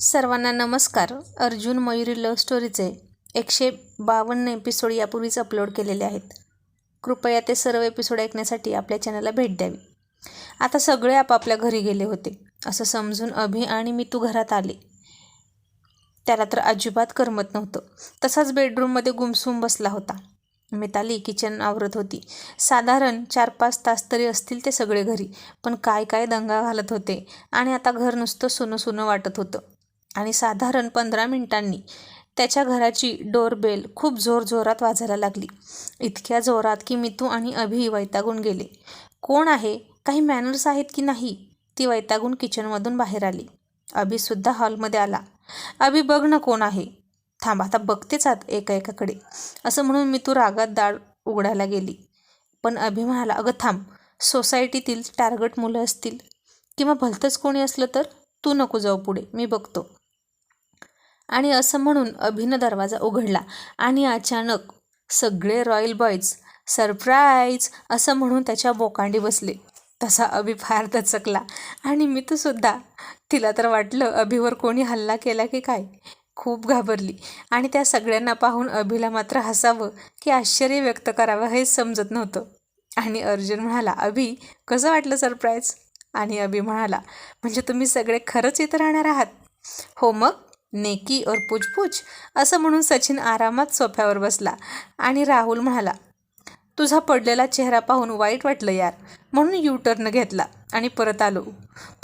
सर्वांना नमस्कार. अर्जुन मयुरी लव्ह स्टोरीचे एकशे बावन्न एपिसोड यापूर्वीच अपलोड केलेले आहेत. कृपया ते सर्व एपिसोड ऐकण्यासाठी आपल्या चॅनलला भेट द्यावी. आता सगळे आपापल्या घरी गेले होते. असं समजून अभि आणि मी तू घरात आले. त्याला तर अजिबात करमत नव्हतं. तसाच बेडरूममध्ये गुमसूम बसला होता. मिताली किचन आवरत होती. साधारण चार पाच तास तरी असतील ते सगळे घरी पण काय काय दंगा घालत होते आणि आता घर नुसतं सोनं सोनं वाटत होतं. आणि साधारण पंधरा मिनिटांनी त्याच्या घराची डोरबेल खूप जोरजोरात वाजायला लागली. इतक्या जोरात की मितू आणि अभि वैतागून गेले. कोण आहे? काही मॅनर्स आहेत की नाही? ती वैतागून किचनमधून बाहेर आली. अभिसुद्धा हॉलमध्ये आला. अभि बघ ना कोण आहे. थांब आता बघतेच आत एका एकाकडे असं म्हणून मी तू रागात दाळ उघडायला गेली. पण अभि म्हणाला अगं थांब. सोसायटीतील टार्गट मुलं असतील. किंवा भलतंच कोणी असलं तर? तू नको जाऊ पुढे. मी बघतो. आणि असं म्हणून अभिनं दरवाजा उघडला. आणि अचानक सगळे रॉयल बॉयज सरप्राईज! असं म्हणून त्याच्या बोकांडी बसले. तसा अभि फार दचकला. आणि मी तर सुद्धा तिला तर वाटलं अभिवर कोणी हल्ला केला की काय? खूप घाबरली. आणि त्या सगळ्यांना पाहून अभिला मात्र हसावं की आश्चर्य व्यक्त करावं हे समजत नव्हतं. आणि अर्जुन म्हणाला अभि कसं वाटलं सरप्राईज? आणि अभि म्हणाला म्हणजे तुम्ही सगळे खरंच इथं राहणार आहात. हो मग? नेकी और पुछपुछ असं म्हणून सचिन आरामात सोफ्यावर बसला आणि राहुल म्हणाला तुझा पडलेला चेहरा पाहून वाईट वाटलं यार म्हणून यू टर्न घेतला आणि परत आलो.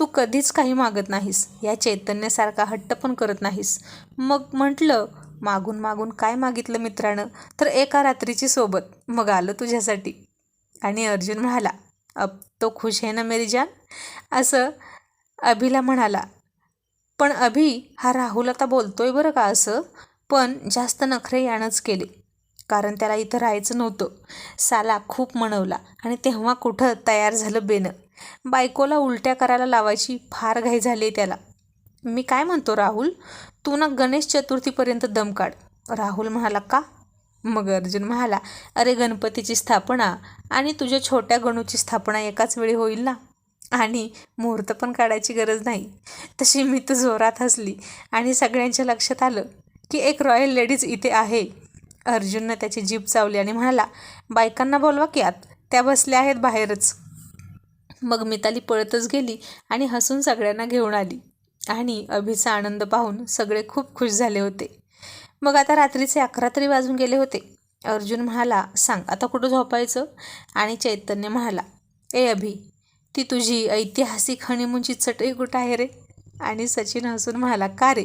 तू कधीच काही मागत नाहीस या चैतन्यासारखा हट्ट पण करत नाहीस. मग म्हटलं मागून मागून काय मागितलं मित्रानं? तर एका रात्रीची सोबत. मग आलं तुझ्यासाठी. आणि अर्जुन म्हणाला अब तो खुश आहे ना मेरी जान? असं अभिला म्हणाला पण अभि हा राहुल आता बोलतोय बरं का असं? पण जास्त नखरे यानंच केले. कारण त्याला इथं राहायचं नव्हतं. साला खूप म्हणवला आणि तेव्हा कुठं तयार झालं बेनं. बायकोला उलट्या करायला लावायची फार घाई झाली त्याला. मी काय म्हणतो राहुल? तू ना गणेश चतुर्थीपर्यंत दम काढ. राहुल म्हणाला का? मग अर्जुन म्हणाला अरे गणपतीची स्थापना आणि तुझ्या छोट्या गणूची स्थापना एकाच वेळी होईल ना? आणि मुहूर्त पण काढायची गरज नाही. तशी मी तर जोरात हसली आणि सगळ्यांच्या लक्षात आलं की एक रॉयल लेडीज इथे आहे. अर्जुननं त्याची जीप चावली आणि म्हणाला बायकांना बोलवा की आत त्या बसल्या आहेत बाहेरच. मग मिताली पळतच गेली आणि हसून सगळ्यांना घेऊन आली आणि अभिचा आनंद पाहून सगळे खूप खुश झाले होते. मग आता रात्रीचे अकरा तरी वाजून गेले होते. अर्जुन म्हणाला सांग आता कुठं झोपायचं? आणि चैतन्य म्हणाला ए अभि ती तुझी ऐतिहासिक हनीमूनची चटई कुठं आहे रे? आणि सचिन हसून म्हणाला का रे?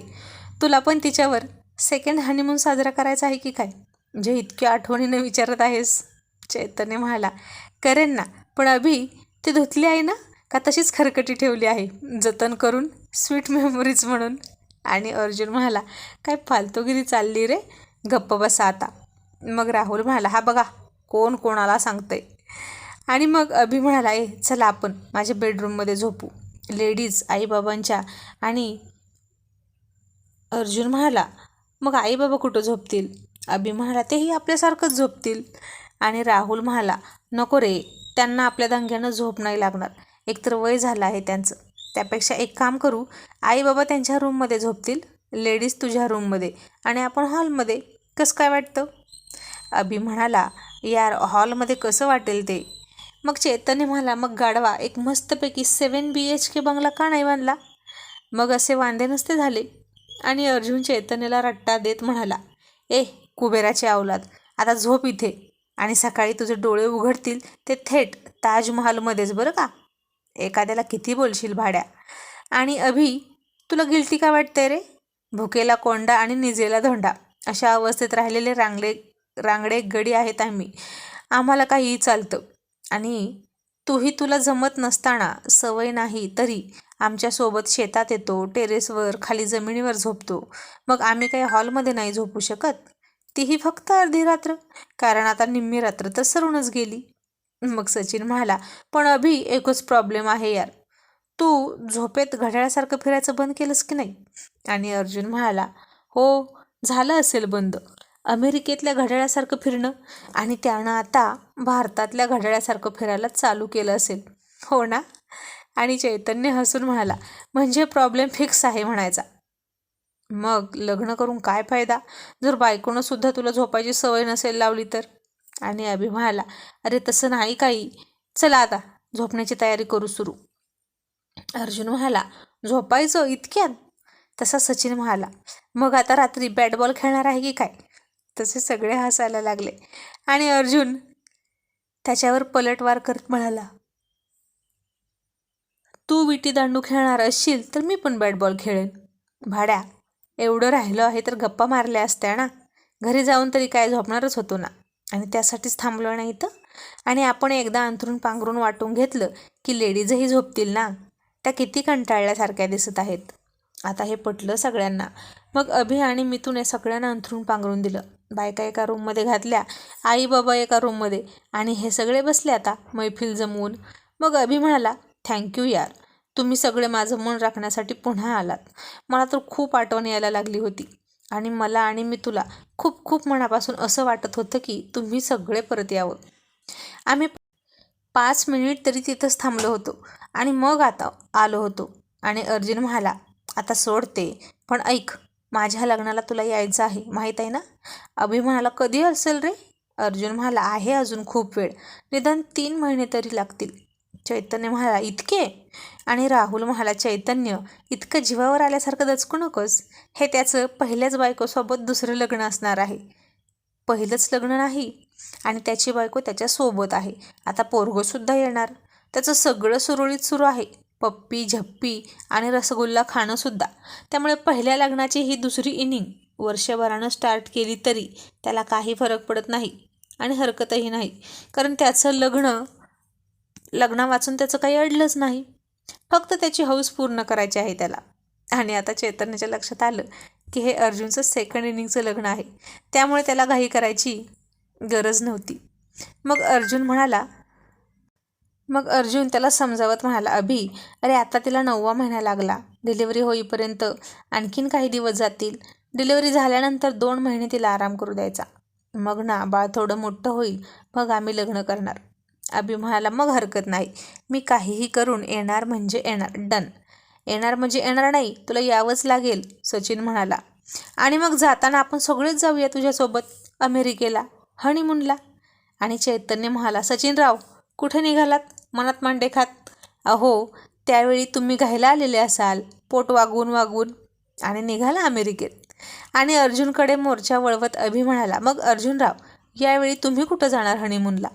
तुला पण तिच्यावर सेकंड हनीमून साजरा करायचा आहे की काय? म्हणजे इतक्या आठवणीनं विचारत आहेस. चैतन्य म्हणाला करेन ना पण अभि ती धुतली आहे ना? का तशीच खरकटी ठेवली आहे? जतन करून स्वीट मेमोरीज म्हणून. आणि अर्जुन म्हणाला काय फालतूगिरी चालली रे? गप्प बसा आता. मग राहुल म्हणाला हा बघा कोण कोणाला सांगतंय? आणि मग अभि म्हणाला ए चला आपण माझ्या बेडरूममध्ये झोपू. लेडीज आईबाबांच्या आणि अर्जुन म्हणाला मग आईबाबा कुठं झोपतील? अभि म्हणाला तेही आपल्यासारखंच झोपतील. आणि राहुल म्हणाला नको रे त्यांना आपल्या दंग्यानं झोप नाही लागणार. एकतर वय झालं आहे त्यांचं. त्यापेक्षा एक काम करू आई बाबा त्यांच्या रूममध्ये झोपतील लेडीज तुझ्या रूममध्ये आणि आपण हॉलमध्ये. कसं काय वाटतं? अभि म्हणाला यार हॉलमध्ये कसं वाटेल ते? मग चैतन्य म्हणाला मग गाडवा एक मस्तपैकी सेवन बी एच के बंगला का नाही बांधला? मग असे वांदे नसते झाले. आणि अर्जुन चैतन्याला रट्टा देत म्हणाला ए कुबेराचे अवलाद आता झोप इथे. आणि सकाळी तुझे डोळे उघडतील ते थेट ताजमहालमध्येच बरं का? एखाद्याला किती बोलशील भाड्या? आणि अभि तुला गिल्टी का वाटते रे? भुकेला कोंडा आणि निजेला धोंडा. अशा अवस्थेत राहिलेले रांगडे रांगडे गडी आहेत आम्ही. आम्हाला काहीही चालतं. आणि तूही तुला जमत नसताना सवय नाही तरी आमच्यासोबत शेतात येतो टेरेसवर खाली जमिनीवर झोपतो. मग आम्ही काही हॉलमध्ये नाही झोपू शकत? तीही फक्त अर्धी रात्र? कारण आता निम्मी रात्र तर सरूनच गेली. मग सचिन म्हणाला पण अभि एकच प्रॉब्लेम आहे यार. तू झोपेत घड्याळासारखं फिरायचं बंद केलंस की नाही? आणि अर्जुन म्हणाला हो झालं असेल बंद. अमेरिकेतल्या घड्याळासारखं फिरणं आणि त्यानं आता भारतातल्या घड्याळासारखं फिरायला चालू केलं असेल. हो ना? आणि चैतन्य हसून म्हणाला म्हणजे प्रॉब्लेम फिक्स आहे म्हणायचा. मग लग्न करून काय फायदा? जर बायकोनं सुद्धा तुला झोपायची सवय नसेल लावली तर? आणि अभि म्हणाला अरे तसं नाही काही. चला आता झोपण्याची तयारी करू सुरू. अर्जुन म्हणाला झोपायचं इतक्यात? तसा सचिन म्हणाला मग आता रात्री बॅट बॉल खेळणार आहे की काय? तसे सगळे हसायला लागले. आणि अर्जुन त्याच्यावर पलटवार करत म्हणाला तू विटी दांडू खेळणार असशील तर मी पण बॅट बॉल खेळेन. भाड्या एवढं राहिलं आहे तर गप्पा मारल्या असत्या ना. घरी जाऊन तरी काय झोपणारच होतो ना. आणि त्यासाठीच थांबलो नाही तर आणि आपण एकदा अंथरून पांघरून वाटून घेतलं की लेडीजही झोपतील ना. त्या किती कंटाळल्यासारख्या दिसत आहेत. आता हे पटलं सगळ्यांना. मग अभि आणि मिथून हे सगळ्यांना अंथरून पांघरून दिलं. बायका एका रूममध्ये घातल्या आई बाबा एका रूममध्ये आणि हे सगळे बसले आता मैफिल जमवून. मग अभि म्हणाला थँक्यू यार. तुम्ही सगळे माझं मन राखण्यासाठी पुन्हा आलात. मला तर खूप आठवण यायला लागली होती. आणि मला आणि मी तुला खूप खूप मनापासून असं वाटत होतं की तुम्ही सगळे परत यावं. आम्ही पाच मिनिट तरी तिथंच थांबलो होतो. आणि मग आता आलो होतो. आणि अर्जुन म्हणाला आता सोडते. पण ऐक माझ्या लग्नाला तुला यायचं आहे माहीत आहे ना? अभि म्हणाला कधी असेल रे? अर्जुन म्हणाला आहे अजून खूप वेळ. निदान तीन महिने तरी लागतील. चैतन्य म्हणाला इतके? आणि राहुल म्हणाला चैतन्य इतकं जीवावर आल्यासारखं दचकू नकोस. हे त्याचं पहिल्याच बायकोसोबत दुसरं लग्न असणार आहे. पहिलंच लग्न नाही आणि त्याची बायको त्याच्यासोबत आहे. आता पोरगोसुद्धा येणार. त्याचं सगळं सुरळीत सुरू आहे. पप्पी झप्पी आणि रसगुल्ला खाणंसुद्धा. त्यामुळे पहिल्या लग्नाची ही दुसरी इनिंग वर्षभरानं स्टार्ट केली तरी त्याला काही फरक पडत नाही आणि हरकतही नाही. कारण त्याचं लग्न लग्ना वाचून त्याचं काही अडलंच नाही. फक्त त्याची हौस पूर्ण करायची आहे त्याला. आणि आता चैतन्याच्या लक्षात आलं की हे अर्जुनचं सेकंड इनिंगचं लग्न आहे. त्यामुळे त्याला घाई करायची गरज नव्हती. मग अर्जुन म्हणाला मग अर्जुन त्याला समजावत म्हणाला अभि अरे आता तिला नववा महिना लागला. डिलिव्हरी होईपर्यंत आणखीन काही दिवस जातील. डिलिव्हरी झाल्यानंतर दोन महिने तिला आराम करू द्यायचा. मग ना बाळ थोडं मोठं होईल. मग आम्ही लग्न करणार. अभि म्हणाला मग हरकत नाही. मी काहीही करून येणार म्हणजे येणार. डन. येणार म्हणजे येणार नाही. तुला यावंच लागेल सचिन म्हणाला. आणि मग जाताना आपण सगळेच जाऊया तुझ्यासोबत. अमेरिकेला. हनीमूनला. आणि चैतन्य म्हणाला सचिनराव कुठे निघालात? मनात मांडे खात? अहो त्यावेळी तुम्ही घ्यायला आलेले असाल पोट वागून वागून आणि निघाला अमेरिकेत. आणि अर्जुनकडे मोर्चा वळवत अभि म्हणाला मग अर्जुनराव यावेळी तुम्ही कुठं जाणार हनीमूनला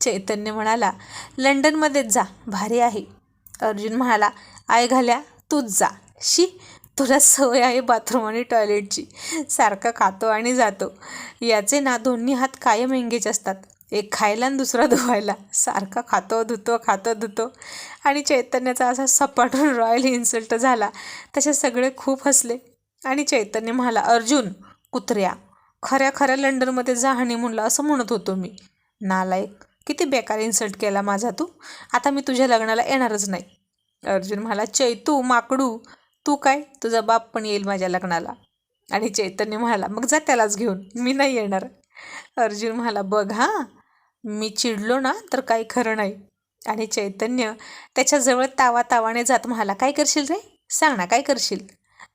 चैतन्य म्हणाला लंडनमध्येच जा भारी आहे. अर्जुन म्हणाला आय घाल्या तूच जा. शी तुला सवय आहे बाथरूम आणि टॉयलेटची सारखा खातो आणि जातो. याचे ना दोन्ही हात कायम एंगेज असतात. एक खायला आणि दुसरा धुवायला. सारखा खातो धुतो खातो धुतो. आणि चैतन्याचा असा सपाटून रॉयल इन्सल्ट झाला. तसे सगळे खूप हसले. आणि चैतन्य म्हणाला अर्जुन कुत्र्या खऱ्या खऱ्या लंडनमध्ये जा हनीमूनला असं म्हणत होतो मी. नालायक किती बेकार इन्सल्ट केला माझा तू. आता मी तुझ्या लग्नाला येणारच नाही. अर्जुन म्हणाला चैतू माकडू तू काय? तुझा बाप पण येईल माझ्या लग्नाला. आणि चैतन्य म्हणाला मग जा त्यालाच घेऊन. मी नाही येणार. अर्जुन म्हणाला बघ हां मी चिडलो ना तर काही खरं नाही. आणि चैतन्य त्याच्याजवळ तावा तावाने जात म्हणाला काय करशील रे? सांग ना काय करशील?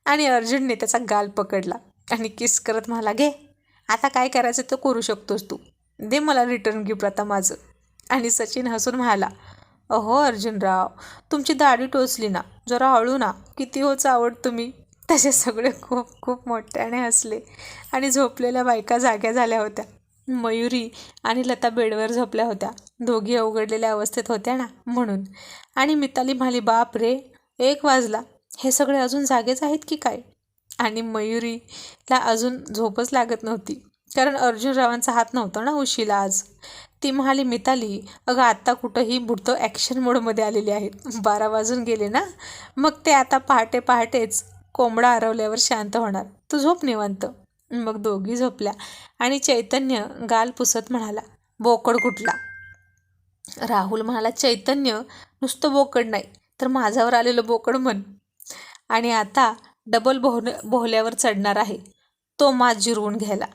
आणि अर्जुनने त्याचा गाल पकडला आणि किस करत म्हणाला घे आता काय करायचं तो करू शकतोस तू. दे मला रिटर्न गिफ्ट आता माझं. आणि सचिन हसून म्हणाला अहो अर्जुनराव तुमची दाढी टोचली ना जरा हळू ना किती होच चावड तुम्ही. तसे सगळे खूप खूप मोठ्याने हसले आणि झोपलेल्या बायका जाग्या झाल्या होत्या. मयुरी आणि लता बेडवर झोपल्या होत्या. दोघी अवघडलेल्या अवस्थेत होत्या ना म्हणून. आणि मिताली म्हणाली बाप रे एक वाजला. हे सगळे अजून जागेच आहेत की काय? आणि मयुरीला अजून झोपच लागत नव्हती कारण अर्जुनरावांचा हात नव्हता ना उशीला आज. ती म्हणाली मिताली अगं आत्ता कुठंही बुडतं ॲक्शन मोडमध्ये आलेले आहेत. बारा वाजून गेले ना? मग ते आता पहाटे पहाटेच कोंबडा हरवल्यावर शांत होणार. तू झोप निवांत. मग दोघी झोपल्या. आणि चैतन्य गाल पुसत म्हणाला बोकड कुठला? राहुल म्हणाला चैतन्य नुसतं बोकड नाही तर माझ्यावर आलेलं बोकड म्हण. आणि आता डबल बोह बोहल्यावर चढणार आहे. तो माज जिरवून घ्यायला.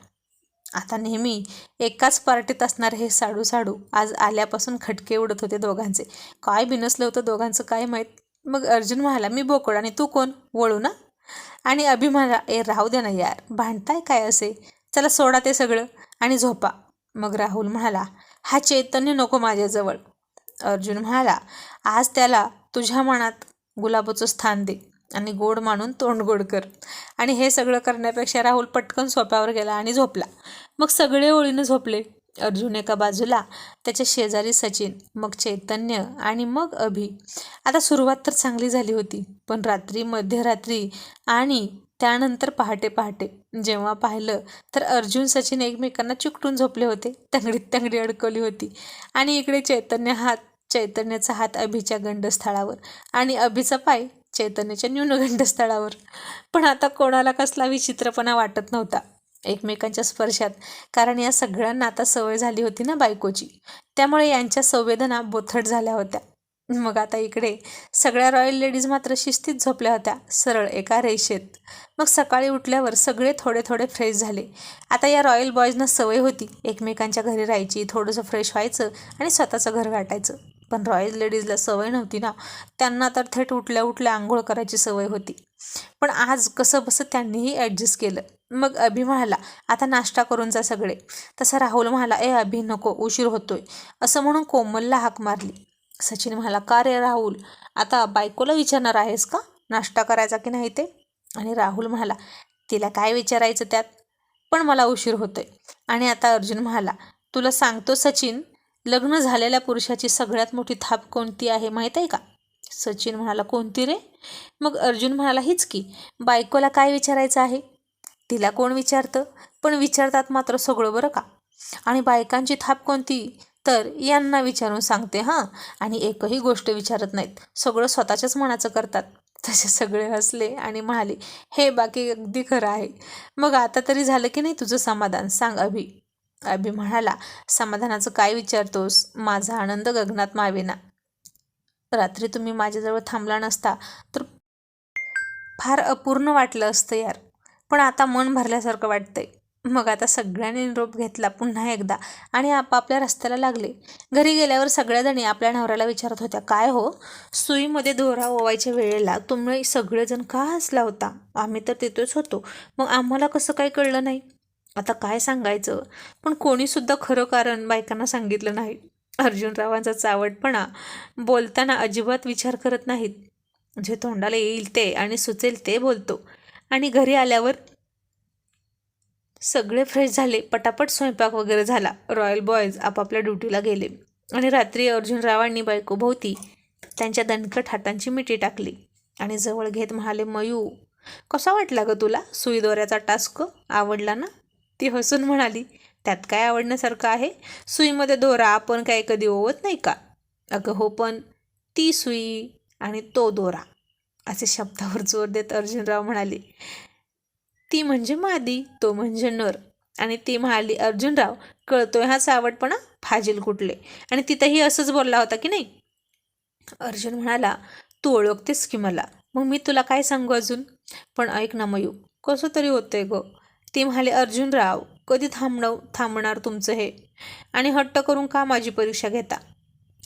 आता नेहमी एकाच पार्टीत असणार हे साडू साडू आज आल्यापासून खटके उडत होते दोघांचे. काय बिनसलं होतं दोघांचं काय माहीत? मग अर्जुन म्हणाला मी बोकड आणि तू कोण? वळू ना. आणि अभि ए राहू दे ना यार भांडताय काय असे? चला सोडा ते सगळं आणि झोपा. मग राहुल म्हणाला हा चैतन्य नको माझ्याजवळ. अर्जुन म्हणाला आज त्याला तुझ्या मनात गुलाबाचं स्थान दे आणि गोड मानून तोंड गोड कर. आणि हे सगळं करण्यापेक्षा राहुल पटकन सोप्यावर गेला आणि झोपला. मग सगळे ओळीनं झोपले. अर्जुन एका बाजूला त्याच्या शेजारी सचिन मग चैतन्य आणि मग अभि. आता सुरुवात तर चांगली झाली होती पण रात्री मध्यरात्री आणि त्यानंतर पहाटे पहाटे. जेव्हा पाहिलं तर अर्जुन सचिन एकमेकांना चिकटून झोपले होते तंगडीत तंगडी अडकवली होती. आणि इकडे चैतन्य हात चैतन्याचा हात अभिच्या गंडस्थळावर आणि अभिचा पाय चैतन्याच्या न्यूनगंडस्थळावर पण आता कोणाला कसला विचित्रपणा वाटत नव्हता. एकमेकांच्या स्पर्शात. कारण या सगळ्यांना आता सवय झाली होती ना बायकोची. त्यामुळे यांच्या संवेदना बोथट झाल्या होत्या. मग आता इकडे सगळ्या रॉयल लेडीज मात्र शिस्तीत झोपल्या होत्या. सरळ एका रेषेत. मग सकाळी उठल्यावर सगळे थोडे थोडे फ्रेश झाले. आता या रॉयल बॉयजना सवय होती. एकमेकांच्या घरी राहायची थोडंसं फ्रेश व्हायचं आणि स्वतःचं घर गाठायचं. पण रॉयल लेडीजला सवय नव्हती ना. त्यांना तर थेट उठल्या उठल्या आंघोळ करायची सवय होती. पण आज कसं बसं त्यांनीही ॲडजस्ट केलं. मग अभि म्हणाला आता नाश्ता करून जा सगळे. तसा राहुल म्हणाला ए अभि नको उशीर होतोय. असं म्हणून कोमलला हाक मारली. सचिन म्हणाला का रे राहुल आता बायकोला विचारणार आहेस का? नाश्ता करायचा की नाही ते? आणि राहुल म्हणाला तिला काय विचारायचं त्यात? पण मला उशीर होतोय. आणि आता अर्जुन म्हणाला तुला सांगतो सचिन लग्न झालेल्या पुरुषाची सगळ्यात मोठी थाप कोणती आहे माहीत आहे का? सचिन म्हणाला कोणती रे? मग अर्जुन म्हणाला हीच की. बायकोला काय विचारायचं आहे? तिला कोण विचारतं? पण विचारतात मात्र सगळं बरं का. आणि बायकांची थाप कोणती? तर यांना विचारून सांगते हां. आणि एकही गोष्ट विचारत नाहीत. सगळं स्वतःच्याच मनाचं करतात. तसे सगळे हसले आणि म्हणाले हे बाकी अगदी खरं आहे. मग आता तरी झालं की नाही तुझं समाधान? सांग अभि. अभि म्हणाला समाधानाचं काय विचारतोस? माझा आनंद गगनात मावेना. रात्री तुम्ही माझ्याजवळ थांबला नसता तर फार अपूर्ण वाटलं असतं यार. पण आता मन भरल्यासारखं वाटतंय. मग आता सगळ्यांनी निरोप घेतला पुन्हा एकदा आणि आपापल्या रस्त्याला लागले. घरी गेल्यावर सगळ्याजणी आपल्या नवऱ्याला विचारत होत्या काय हो? सुईमध्ये दोरा ओवायच्या वेळेला तुम्ही सगळेजण का हसला होता? आम्ही तर तिथेच होतो. मग आम्हाला कसं काही कळलं नाही? आता काय सांगायचं? पण कोणीसुद्धा खरं कारण बायकांना सांगितलं नाही. अर्जुनरावांचा चावटपणा बोलताना अजिबात विचार करत नाहीत. जे तोंडाला येईल ते आणि सुचेल ते बोलतो. आणि घरी आल्यावर सगळे फ्रेश झाले. पटापट स्वयंपाक वगैरे झाला. रॉयल बॉयज आपापल्या ड्युटीला गेले. आणि रात्री अर्जुनरावांनी बायकोभोवती त्यांच्या दणकट हातांची मिठी टाकली. आणि जवळ घेत म्हणाले मयू कसा वाटला ग तुला? सुईदोऱ्याचा टास्क आवडला ना? ती हसून म्हणाली त्यात काय आवडण्यासारखं आहे? सुईमध्ये दोरा आपण काय कधी ओवत नाही का? अगं हो पण ती सुई आणि तो दोरा असे शब्दावर जोर देत अर्जुनराव म्हणाले. ती म्हणजे मादी तो म्हणजे नर. आणि ती म्हणाली अर्जुनराव कळतोय हा सावटपणा फाजील कुठले? आणि तिथंही असंच बोलला होता की नाही? अर्जुन म्हणाला तू ओळखतेस की मला? मग मी तुला काय सांगू अजून? पण ऐक ना मयू कसं तरी होतंय ग. ती म्हणाली अर्जुनराव कधी थांबणं थांबणार तुमचं हे? आणि हट्ट करून का माझी परीक्षा घेता?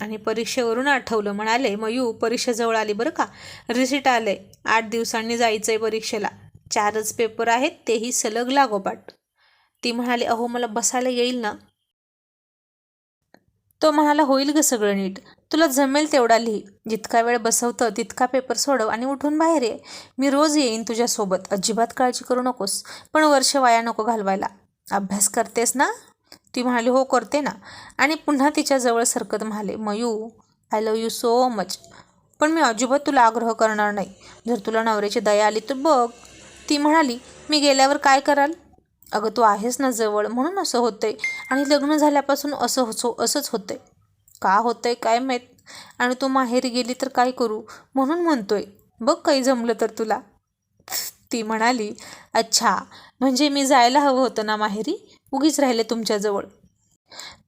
आणि परीक्षेवरून आठवलं म्हणाले मयू परीक्षेजवळ आली बरं का? रिसिट आले आठ दिवसांनी जायचं आहे परीक्षेला. चारच पेपर आहेत तेही सलग लागोपाठ. ती म्हणाली अहो मला बसायला येईल ना? तो म्हणाला होईल ग सगळं नीट. तुला जमेल तेवढा लिही. जितका वेळ बसवतं तितका पेपर सोडव आणि उठून बाहेर ये. मी रोज येईन तुझ्यासोबत. अजिबात काळजी करू नकोस. पण वर्ष वाया नको घालवायला. अभ्यास करतेस ना? ती म्हणाली हो करते ना. आणि पुन्हा तिच्याजवळ सरकत म्हणाले Mayu I love you so much पण मी अजिबात तुला आग्रह करणार नाही. जर तुला नवऱ्याची दया आली तर बघ. ती म्हणाली मी गेल्यावर काय कराल? अगं तू आहेस ना जवळ. म्हणून असं होतंय. आणि लग्न झाल्यापासून असं हो असंच होतंय. का होतंय? काय माहीत? आणि तू माहेरी गेली तर काय करू? म्हणून म्हणतोय. बघ काही जमलं तर तुला. ती म्हणाली अच्छा म्हणजे मी जायला हवं होतं ना माहेरी? उगीच राहिले तुमच्याजवळ.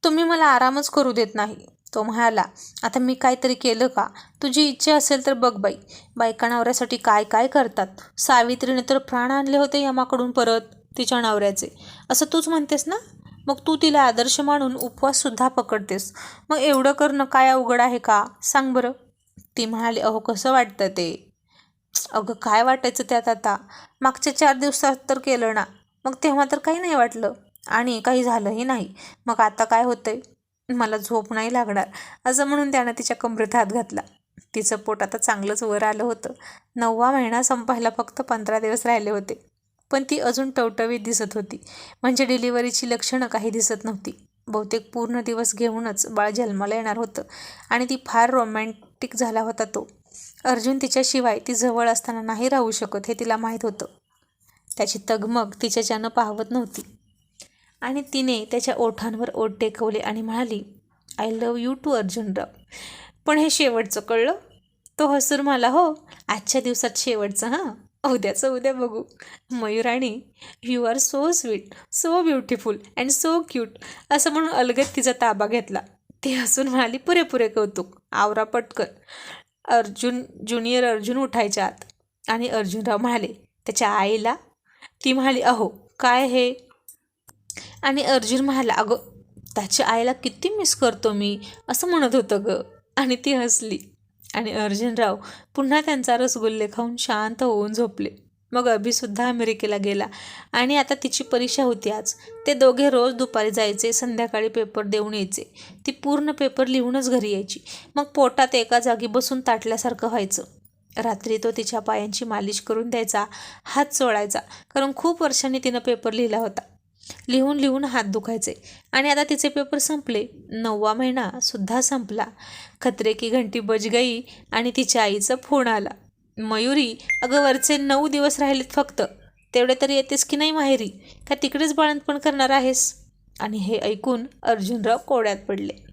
तुम्ही मला आरामच करू देत नाही. तो म्हणाला आता मी काहीतरी केलं का? तुझी इच्छा असेल तर बघ बाई. बायका नवऱ्यासाठी काय काय करतात? सावित्रीने तर प्राण आणले होते यमाकडून परत तिच्या नवऱ्याचे. असं तूच म्हणतेस ना? मग तू तिला आदर्श मानून उपवाससुद्धा पकडतेस. मग एवढं करणं काय अवघड आहे का? सांग बरं. ती म्हणाली अहो कसं वाटतं ते? अगं काय वाटायचं त्यात आता? मागच्या चार दिवसात तर केलं ना. मग तेव्हा तर काही नाही वाटलं. आणि काही झालंही नाही. मग आता काय होतंय? मला झोप नाही लागणार. असं म्हणून त्यानं तिच्या कमरेत हात घातला. तिचं पोट आता चांगलंच वर आलं होतं. नववा महिना संपायला फक्त पंधरा दिवस राहिले होते. पण ती अजून टवटवीत दिसत होती. म्हणजे डिलिव्हरीची लक्षणं काही दिसत नव्हती. बहुतेक पूर्ण दिवस घेऊनच बाळ जन्माला येणार होतं. आणि ती फार रोमॅन्टिक झाला होता तो. अर्जुन तिच्याशिवाय ती जवळ असताना नाही राहू शकत हे तिला माहीत होतं. त्याची तगमग तिच्याच्यानं पाहवत नव्हती. आणि तिने त्याच्या ओठांवर ओठ टेकवले आणि म्हणाली I love you too Arjunrao पण हे शेवटचं कळलं? तो हसूर मला हो आजच्या दिवसात शेवटचं हां. उद्याचं उद्या बघू. Mayurani you are so sweet so beautiful and so cute असं म्हणून अलगद तिचा ताबा घेतला. ती हसून म्हणाली पुरेपुरे कौतुक. आवरा पटकन. अर्जुन ज्युनियर अर्जुन उठायच्या आत. आणि अर्जुनराव म्हणाले त्याच्या आईला? ती म्हणाली अहो काय हे? आणि अर्जुन म्हणाला अगं त्याच्या आईला किती मिस करतो मी असं म्हणत होतं ग. आणि ती हसली. आणि अर्जुनराव पुन्हा त्यांचा रसगुल्ले खाऊन शांत होऊन झोपले. मग अभिसुद्धा अमेरिकेला गेला. आणि आता तिची परीक्षा होती आज. ते दोघे रोज दुपारी जायचे संध्याकाळी पेपर देऊन यायचे. ती पूर्ण पेपर लिहूनच घरी यायची. मग पोटात एका जागी बसून ताटल्यासारखं व्हायचं. रात्री तो तिच्या पायांची मालिश करून द्यायचा हात चोळायचा कारण खूप वर्षांनी तिनं पेपर लिहिला होता. लिहून लिहून हात दुखायचे. आणि आता तिचे पेपर संपले. नववा महिना सुद्धा संपला. खत्रे की घंटी बज गई आणि तिच्या आईचा फोन आला. मयुरी अगं वरचे नऊ दिवस राहिलेत फक्त. तेवढे तरी येतेस की नाही माहेरी? का तिकडेच बाळंतपण करणार आहेस? आणि हे ऐकून अर्जुनराव कोड्यात पडले.